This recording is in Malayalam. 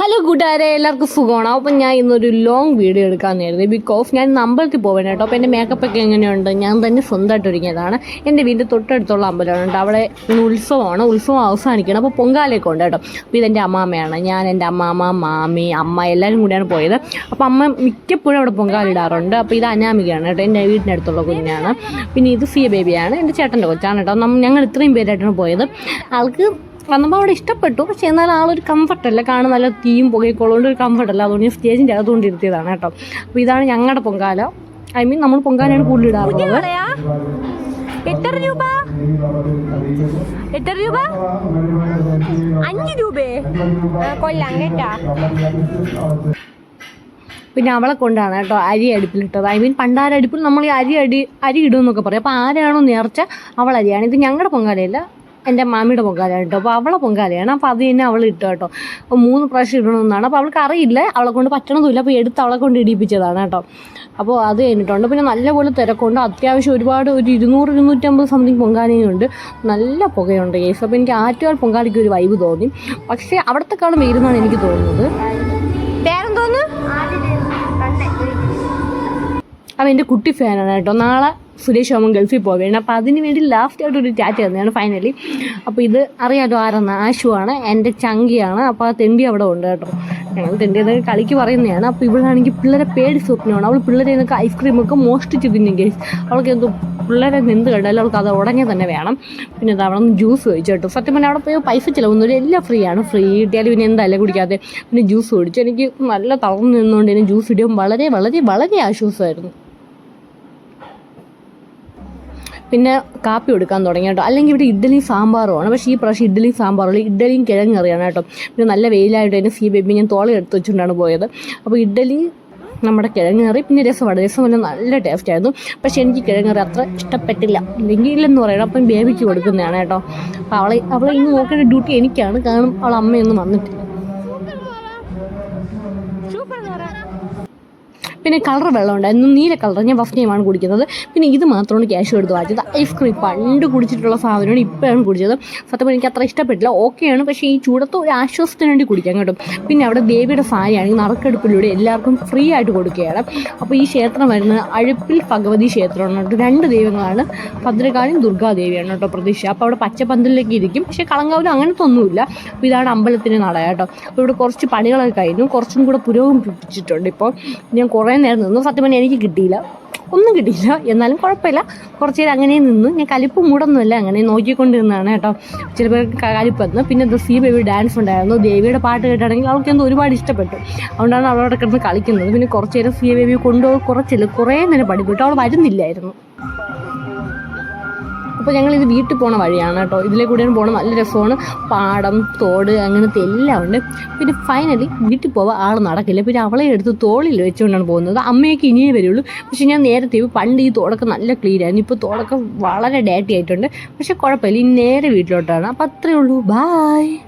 ഹലോ കൂട്ടുകാരെ എല്ലാവർക്കും സുഖമാണ്? അപ്പം ഞാൻ ഇന്നൊരു ലോങ് വീഡിയോ എടുക്കാമെന്ന് കരുതി ബിക്കോസ് ഞാൻ അമ്പലത്തിൽ പോവാൻ കേട്ടോ. അപ്പോൾ എന്റെ മേക്കപ്പ് ഒക്കെ എങ്ങനെയുണ്ട്? ഞാൻ തന്നെ സ്വന്തമായിട്ട് ഒരുങ്ങിയതാണ്. എന്റെ വീടിന്റെ തൊട്ടടുത്തുള്ള അമ്പലമാണ് കേട്ടോ. അവിടെ ഉത്സവമാണ്. ഉത്സവം അവസാനിക്കണം അപ്പോൾ പൊങ്കാലയൊക്കെ ഉണ്ട് കേട്ടോ. അപ്പോൾ ഇതെന്റെ അമ്മാമ്മയാണ്. ഞാൻ എന്റെ അമ്മാമ്മ മാമി അമ്മ എല്ലാവരും കൂടിയാണ് പോയത്. അപ്പോൾ അമ്മ മിക്കപ്പോഴും അവിടെ പൊങ്കാല ഇടാറുണ്ട്. അപ്പോൾ ഇത് അനാമികയാണ് കേട്ടോ. എന്റെ അടുത്തുള്ള കുഞ്ഞാണ്. പിന്നെ ഇത് സിയ ബേബിയാണ് എന്റെ ചേട്ടന്റെ കൊച്ചാണ് കേട്ടോ. ഞങ്ങൾ ഇത്രയും പേരായിട്ടാണ് പോയത്. ആൾക്ക് വന്നപ്പോൾ അവിടെ ഇഷ്ടപ്പെട്ടു. പക്ഷേ എന്നാൽ ഒരു കംഫർട്ടല്ല കാണാൻ നല്ല തീയും പുകയൊക്കെ ഒരു കംഫർട്ടല്ല അതുകൊണ്ട് ഞാൻ സ്റ്റേജിന്റെ അതുകൊണ്ട് ഇരുത്തിയതാണ് കേട്ടോ. അപ്പോൾ ഇതാണ് ഞങ്ങളുടെ പൊങ്കാല. ഐ മീൻ നമ്മൾ പൊങ്കാലയാണ് കൂടുതൽ ഇടാറുള്ളത്. എത്ര രൂപ? എത്ര രൂപ? അഞ്ച് രൂപേ? കൊല്ലാം കേട്ടാ. പിന്നെ അവളെ കൊണ്ടാണ് കേട്ടോ അരി അടുപ്പിലിട്ടത്. ഐ മീൻ പണ്ടാരടുപ്പിൽ നമ്മൾ ഈ അരി അടി അരി ഇടും എന്നൊക്കെ പറയും. അപ്പോൾ ആരാണോ നേർച്ച അവൾ അരിയാണ്. ഇത് ഞങ്ങളുടെ പൊങ്കാലയല്ല. എന്റെ മാമിയുടെ പൊങ്കാലയാണ് കേട്ടോ അപ്പോൾ അവളെ പൊങ്കാലയാണ്. അപ്പോൾ അത് തന്നെ അവൾ ഇട്ടു കേട്ടോ. അപ്പോൾ മൂന്ന് പ്രാവശ്യം ഇടണമെന്നാണ്. അപ്പോൾ അവൾക്ക് അറിയില്ല. അവളെ കൊണ്ട് പറ്റണതുമില്ല. അപ്പോൾ എടുത്ത് അവളെ കൊണ്ട് ഇടിപ്പിച്ചതാണ് കേട്ടോ. അപ്പോൾ അത് കഴിഞ്ഞിട്ടുണ്ട്. പിന്നെ നല്ലപോലെ തിരക്കുണ്ട്. അത്യാവശ്യം ഒരുപാട് ഒരു ഇരുന്നൂറ് ഇരുന്നൂറ്റമ്പത് സംതിങ് പൊങ്കാലയുണ്ട്. നല്ല പുകയുണ്ട് കേസ് അപ്പോൾ എനിക്ക് ആറ്റുകാൽ പൊങ്കാലയ്ക്ക് ഒരു വൈബ് തോന്നി. പക്ഷേ അവിടത്തെക്കാളും വരുന്നതാണ് എനിക്ക് തോന്നുന്നത്. പേരെന്തോന്ന്? അവൻ എന്റെ കുട്ടി ഫാനാണ് കേട്ടോ. നാളെ സുരേഷ് ഓമൻ ഗൾഫിൽ പോവുകയാണ് അപ്പോൾ അതിന് വേണ്ടി ലാസ്റ്റ് ആയിട്ട് ഒരു ടാറ്റ തന്നെയാണ് ഫൈനലി അപ്പോൾ ഇത് അറിയാമല്ലോ ആരെന്ന് ആണ്. എന്റെ ചങ്കിയാണ്. അപ്പോൾ ആ തെണ്ടി അവിടെ ഉണ്ട് കേട്ടോ. ഞങ്ങൾ തെണ്ടി അതൊക്കെ കളിക്ക് പറയുന്നതാണ്. അപ്പോൾ ഇവളാണെങ്കിൽ പിള്ളേരെ പേടി സ്വപ്നമാണ്. അവൾ പിള്ളേരെ നിന്നൊക്കെ ഐസ്ക്രീമൊക്കെ മോഷ്ടിച്ച് തിന്നും കേസ് അവൾക്ക് എന്തോ പിള്ളേരെ നിന്ന് കണ്ടാലും അവൾക്ക് അത് ഉടനെ തന്നെ വേണം. പിന്നെ അത് അവിടെ നിന്ന് ജ്യൂസ് കഴിച്ചു കേട്ടോ. സത്യം പറഞ്ഞാൽ അവിടെ പോയി പൈസ ചിലവൊന്നുമില്ല. എല്ലാം ഫ്രീ ആണ്. ഫ്രീ കിട്ടിയാലും പിന്നെ എന്തായാലും കുടിക്കാതെ പിന്നെ ജ്യൂസ് കുടിച്ചു എനിക്ക് നല്ല തളർന്നു നിന്നുകൊണ്ട് തന്നെ ജ്യൂസ് ഇടിയും വളരെ വളരെ വളരെ ആശ്വാസമായിരുന്നു. പിന്നെ കാപ്പി കൊടുക്കാൻ തുടങ്ങി കേട്ടോ. അല്ലെങ്കിൽ ഇവിടെ ഇഡ്ഡലിയും സാമ്പാറുമാണ് പക്ഷേ ഈ പ്രാവശ്യം ഇഡ്ഡലിയും സാമ്പാറുള്ള ഇഡ്ഡലിയും കിഴങ്ങറിയാണ് കേട്ടോ. പിന്നെ നല്ല വെയിലായിട്ട് തന്നെ സീ ബേബി ഞാൻ തോളെ എടുത്ത് വെച്ചുകൊണ്ടാണ് പോയത്. അപ്പോൾ ഇഡ്ഡലി നമ്മുടെ കിഴങ്ങറി പിന്നെ രസമാണ് രസം വല്ല നല്ല ടേസ്റ്റ് ആയിരുന്നു. പക്ഷേ എനിക്ക് കിഴങ്ങറി അത്ര ഇഷ്ടപ്പെട്ടില്ല. ഇല്ലെന്ന് പറയണം. അപ്പം ബേബിക്ക് കൊടുക്കുന്നതാണ് കേട്ടോ. അപ്പോൾ അവളെ അവളെ ഇന്ന് നോക്കേണ്ട ഡ്യൂട്ടി എനിക്കാണ്. കാരണം അവളെ അമ്മയൊന്നും വന്നിട്ടില്ല. പിന്നെ കളർ വെള്ളം ഉണ്ടായിരുന്നു നീല കളർ ഞാൻ ഫസ്റ്റ് ടൈമാണ് കുടിക്കുന്നത്. പിന്നെ ഇത് മാത്രമാണ് ക്യാഷ് എടുത്ത് വാങ്ങിച്ചത്. ഐസ്ക്രീം പണ്ട് കുടിച്ചിട്ടുള്ള സാധനമാണ് ഇപ്പോഴാണ് കുടിച്ചത്. സത്യം എനിക്ക് അത്ര ഇഷ്ടപ്പെട്ടില്ല. ഓക്കെയാണ് പക്ഷേ ഈ ചൂടത്ത് ഒരു ആശ്വാസത്തിന് വേണ്ടി കുടിക്കാൻ കേട്ടോ. പിന്നെ അവിടെ ദേവിയുടെ സാരിയാണെങ്കിൽ നറുക്കെടുപ്പിലൂടെ എല്ലാവർക്കും ഫ്രീ ആയിട്ട് കൊടുക്കുകയാണ്. അപ്പോൾ ഈ ക്ഷേത്രം വരുന്നത് അഴുപ്പിൽ ഭഗവതി ക്ഷേത്രമാണ് കേട്ടോ. രണ്ട് ദൈവങ്ങളാണ്. ഭദ്രകാളിയും ദുർഗാദേവിയാണ് കേട്ടോ പ്രതീക്ഷ അപ്പോൾ അവിടെ പച്ചപ്പന്തലിലേക്ക് ഇരിക്കും. പക്ഷേ കളങ്കാവിലും അങ്ങനത്തെ ഒന്നുമില്ല. അപ്പോൾ ഇതാണ് അമ്പലത്തിന്റെ നട കേട്ടോ. അപ്പോൾ ഇവിടെ കുറച്ച് പണികളൊക്കെ കഴിഞ്ഞു. കുറച്ചും കൂടെ പുരോഗമിപ്പിച്ചിട്ടുണ്ട് ഇപ്പോൾ. ഞാൻ കുറേ നേരം നിന്നു. സത്യം പറഞ്ഞാൽ എനിക്ക് കിട്ടിയില്ല. ഒന്നും കിട്ടിയില്ല. എന്നാലും കുഴപ്പമില്ല. കുറച്ച് നേരം അങ്ങനെ നിന്നു. ഞാൻ കലിപ്പ് മൂടൊന്നുമല്ല. അങ്ങനെ നോക്കിക്കൊണ്ട് നിന്നാണ് കേട്ടോ ചിലപ്പോൾ കലിപ്പ് വന്നു. പിന്നെ എന്താ സി ബേബി ഡാൻസ് ഉണ്ടായിരുന്നു. ദേവിയുടെ പാട്ട് കേട്ടാണെങ്കിൽ അവൾക്ക് എന്തോ ഒരുപാട് ഇഷ്ടപ്പെട്ടു. അതുകൊണ്ടാണ് അവളവിടെ കിടന്ന് കളിക്കുന്നത്. പിന്നെ കുറച്ച് നേരം സി ബേബി കൊണ്ടുപോയി കുറച്ചില്ല കുറേ നേരം പഠിപ്പിട്ടു. അവൾ വരുന്നില്ലായിരുന്നു. അപ്പോൾ ഞങ്ങൾ ഇത് വീട്ടിൽ പോണ വഴിയാണ് കേട്ടോ. ഇതിലെ കൂടെയാണ് പോകണം നല്ല രസമാണ്. പാടം തോട് അങ്ങനത്തെ എല്ലാം ഉണ്ട്. പിന്നെ ഫൈനലി വീട്ടിൽ പോവാൻ ആൾ നടക്കില്ല. പിന്നെ അവളെ എടുത്ത് തോളിൽ വെച്ചുകൊണ്ടാണ് പോകുന്നത്. അമ്മയൊക്കെ ഇനിയേ വരുള്ളൂ. പക്ഷെ ഞാൻ നേരത്തെ പണ്ട് ഈ തോടൊക്കെ നല്ല ക്ലീൻ ആയിരുന്നു. ഇപ്പോൾ തോടൊക്കെ വളരെ ഡാറ്റി ആയിട്ടുണ്ട്. പക്ഷെ കുഴപ്പമില്ല. ഇനി നേരെ വീട്ടിലോട്ടാണ്. അപ്പോൾ അത്രയേ ഉള്ളൂ. ബായ്